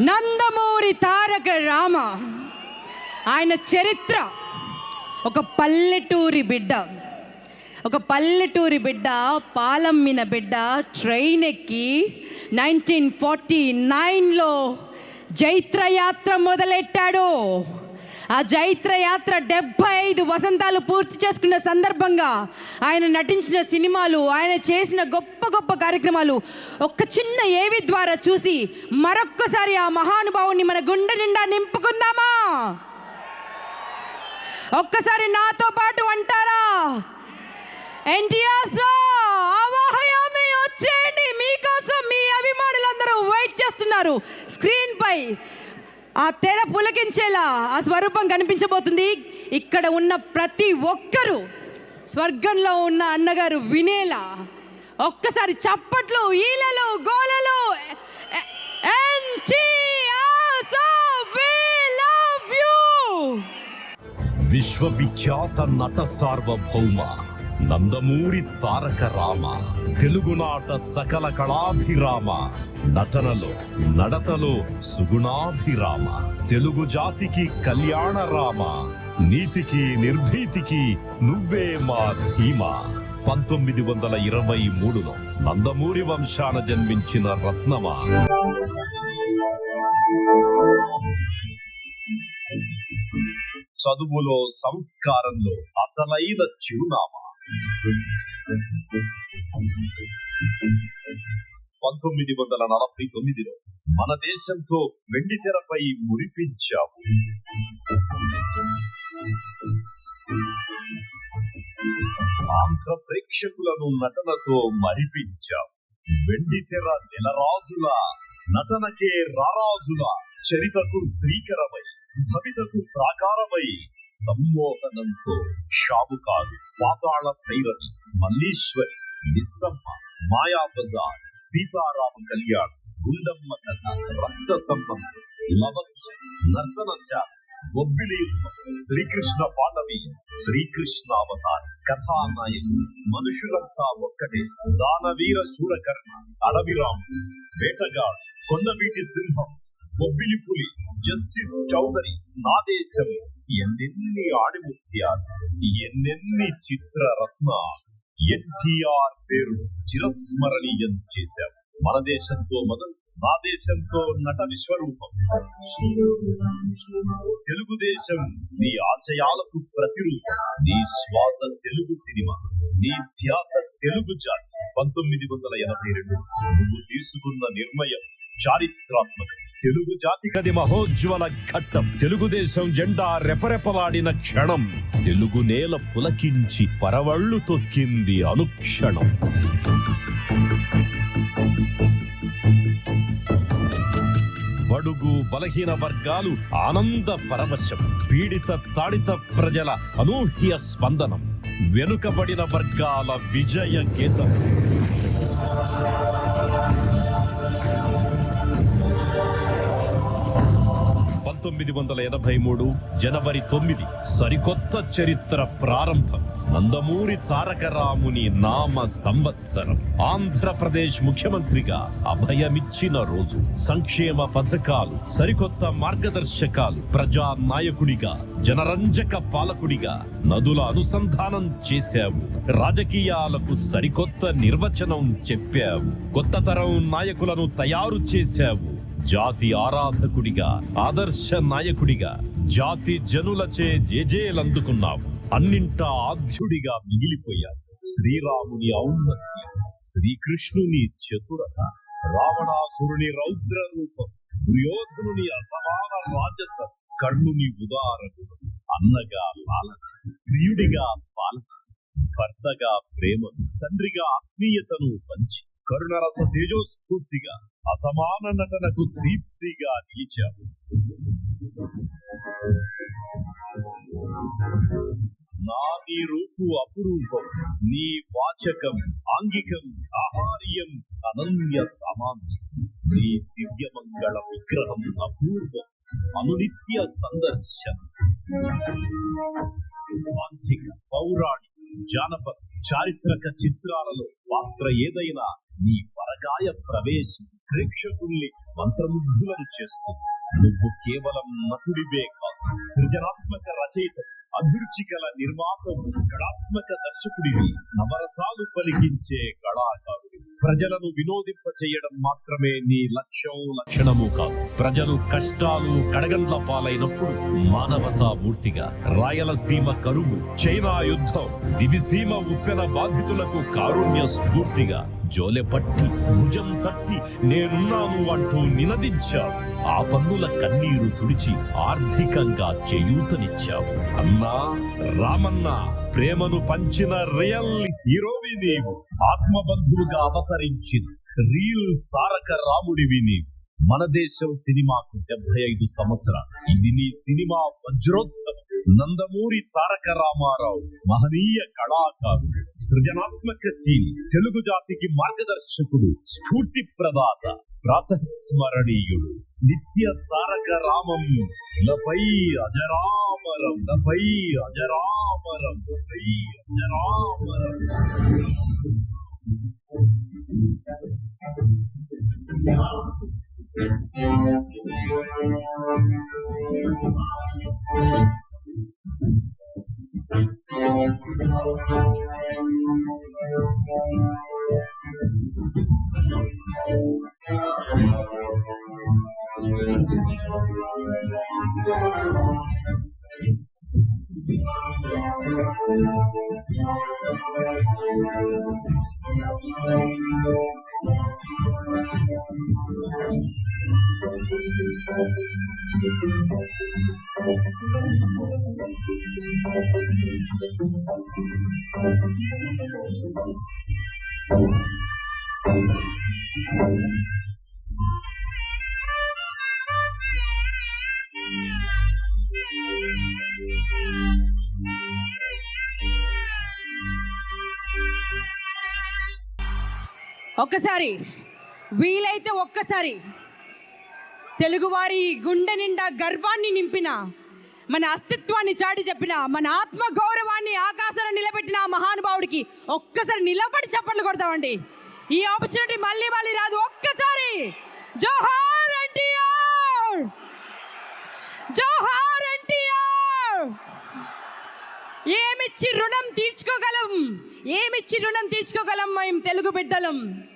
నందమూరి తారక రామ. ఆయన చరిత్ర. ఒక పల్లెటూరి బిడ్డ. ఒక పల్లెటూరి బిడ్డ పాలమ్మిన బిడ్డ ట్రైన్ ఎక్కి నైన్టీన్ ఫార్టీ నైన్లో జైత్రయాత్ర మొదలెట్టాడు. ఆ జైత్ర యాత్ర డెబ్బై ఐదు వసంతాలు పూర్తి చేసుకున్న సందర్భంగా ఆయన నటించిన సినిమాలు ఆయన చేసిన గొప్ప గొప్ప కార్యక్రమాలు ఒక్క చిన్న ఏవి ద్వారా చూసి మరొక్కసారి ఆ మహానుభావుని మన గుండె నిండా నింపుకుందామా? ఒక్కసారి నాతో పాటు అంటారా? ఎన్టీఆర్ ఆవాహయామి వచ్చేయండి. మీకోసం మీ అభిమానులందరూ వెయిట్ చేస్తున్నారు. స్క్రీన్ పై ఆ తెర పులకించేలా ఆ స్వరూపం కనిపించబోతుంది. ఇక్కడ ఉన్న ప్రతి ఒక్కరూ స్వర్గంలో ఉన్న అన్నగారు వినేలా ఒక్కసారి చప్పట్లు ఈలలు గోలలు విశ్వవిఖ్యాత నట సార్వభౌమ నందమూరి తారక రామ తెలుగునాట సకల కళాభిరామ నటనలో నడతలో సుగుణాభిరామ తెలుగు జాతికి కళ్యాణ రామ నీతికి నిర్భీతికి నువ్వే మా ధీమా పంతొమ్మిది వందల ఇరవై మూడులో నందమూరి వంశాన జన్మించిన రత్నమా. చదువులో సంస్కారంలో అసలైన చిరునామా. పంతొమ్మిది వందల నలభై తొమ్మిదిలో మన దేశంతో వెండి తెరపై మురిపించావు. ఆంధ్ర ప్రేక్షకులను నటనతో మరిపించావు. వెండి తెర నెలరాజుల నటనకే రారాజుల చరితకు శ్రీకరమై భవితకు ప్రాకారమై సమ్మోహనంతో షాబుకారు పాతాళ భైరవి మల్లీశ్వరి నిస్సమ్మ మాయా బజార్ సీతారామ కళ్యాణ్ గుండమ్మ కథ రక్త సంబంధం లవంశ నర్తన శాల బొబ్బిలి యుద్ధం శ్రీకృష్ణ పాండవి శ్రీకృష్ణావతార కథానాయకుడు మనుషులంతా ఒక్కటే దానవీర శూరకర్ణ అడవిరాము వేటగాడు కొండవీటి సింహం బొబ్బిలి పులి జస్టిస్ చౌదరి నా దేశం. ఎన్నెన్ని ఆడిముత్యాలు ఎన్నెన్ని చిత్రరత్న. ఎన్టీఆర్ పేరు చిరస్మరణీయం చేశాం. మన దేశంతో మొదలు నా దేశంతో నట విశ్వరూపం. తెలుగుదేశం నీ ఆశయాలకు ప్రతిరూపం. నీ శ్వాస తెలుగు సినిమా నీ ధ్యాస తెలుగు జాతి. పంతొమ్మిది వందల ఎనభై రెండు నువ్వు తీసుకున్న నిర్ణయం చారిత్రాత్మక తెలుగు జాతి కది మహోజ్వల ఘట్టం. తెలుగుదేశం జెండా రెపరెపలాడిన క్షణం. తెలుగు నేల పులకించి పరవళ్ళు తొక్కింది అనుక్షణం. బడుగు బలహీన వర్గాలు ఆనంద పరవశం. పీడిత తాడిత ప్రజల అనూహ్య స్పందనం. వెనుకబడిన వర్గాల విజయ గీతం. పంతొమ్మిది వందల ఎనభై మూడు జనవరి తొమ్మిది సరికొత్త చరిత్ర ప్రారంభం. నందమూరి తారకరాముని నామ సంవత్సరం. ఆంధ్రప్రదేశ్ ముఖ్యమంత్రిగా అభయమిచ్చిన రోజు. సంక్షేమ పథకాలు సరికొత్త మార్గదర్శకాలు ప్రజా నాయకుడిగా జనరంజక పాలకుడిగా నదుల అనుసంధానం చేశావు రాజకీయాలకు సరికొత్త నిర్వచనం చెప్పావు కొత్త తరం నాయకులను తయారు చేశావు జాతి ఆరాధకుడిగా ఆదర్శ నాయకుడిగా జాతి జనులచే జేజేలందుకున్నావు. అన్నింటా ఆద్యుడిగా మిగిలిపోయావు. శ్రీరాముని ఔన్నత్యం శ్రీకృష్ణుని చతురత రావణాసురుని రౌద్ర రూపం దుర్యోధనుని అసమాన రాజస కర్ణుని ఉదారము అన్నగా పాలన ప్రియుడిగా పాలన భర్తగా ప్రేమను తండ్రిగా ఆత్మీయతను పంచి కరుణరస తేజోస్ఫూర్తిగా అసమాన నటనకు దీప్తిగా నిలిచావు. నా నీ రూపు అపురూపం నీ వాచకం ఆంగికం ఆహార్యం అనన్య సామాన్యం నీ దివ్యమంగళ విగ్రహం అపూర్వం అనునిత్య సందర్శనం. సాంఘిక పౌరాణిక జానపద చారిత్రక చిత్రాలలో పాత్ర ఏదైనా నీ పరకాయ ప్రవేశం. ప్రేక్షకుల్ని మంత్రముగ్ధులను చేస్తుంది. నువ్వు కేవలం నటుడివే కాదు సృజనాత్మక రచయిత అభిరుచి గల నిర్మాతవు కళాత్మక దర్శకుడివి నవరసాలు పలికించే కళాకారు ప్రజలను వినోదింప చేయడం మాత్రమే నీ లక్ష్యం లక్షణము కాదు. ప్రజలు కష్టాలు కడగండ్ల పాలైనప్పుడు మానవతా మూర్తిగా రాయలసీమ కరువు చైనా యుద్ధం దివిసీమ ఉప్పెన బాధితులకు కారుణ్య స్ఫూర్తిగా జోలె పట్టి భుజం తట్టి నేనున్నాను అంటూ నినదించావు. ఆ పన్నుల కన్నీరు తుడిచి ఆర్థికంగా చేయూతనిచ్చావు. అన్నా రామన్న ప్రేమను పంచిన రియల్ హీరోవి నీవు. ఆత్మబంధువుగా అవతరించిన రియల్ తారక రాముడివి నీవు. మన దేశం సినిమాకు డెబ్బై ఐదు సంవత్సరాలు. ఇది నీ సినిమా వజ్రోత్సవం. నందమూరి తారక రామారావు మహనీయ కళాకారుడు సృజనాత్మక శీలి తెలుగు జాతికి మార్గదర్శకుడు స్ఫూర్తి ప్రదాత ప్రాతస్మరణీయుడు. నిత్య తారక రామం. లపై ராமரம் தபை அஜராமரம் தபை அஜராமரம் Thank you. లపై అజరామరం ఒక్కసారి వీలైతే ఒక్కసారి తెలుగువారి గుండె నిండా గర్వాన్ని నింపిన మన అస్తిత్వాన్ని చాటి చెప్పిన మన ఆత్మ గౌరవాన్ని ఆకాశాన్ని నిలబెట్టిన మహానుభావుడికి ఒక్కసారి నిలబడి చప్పట్లు కొడతామండి. ఈ ఆపర్చునిటీ మళ్ళీ మళ్ళీ రాదు. ఒక్కసారి! జోహార్ ఎన్టీఆర్! జోహార్! ఏమిచ్చి రుణం తీర్చుకోగలం? ఏమిచ్చి రుణం తీర్చుకోగలం మేము తెలుగు బిడ్డలం?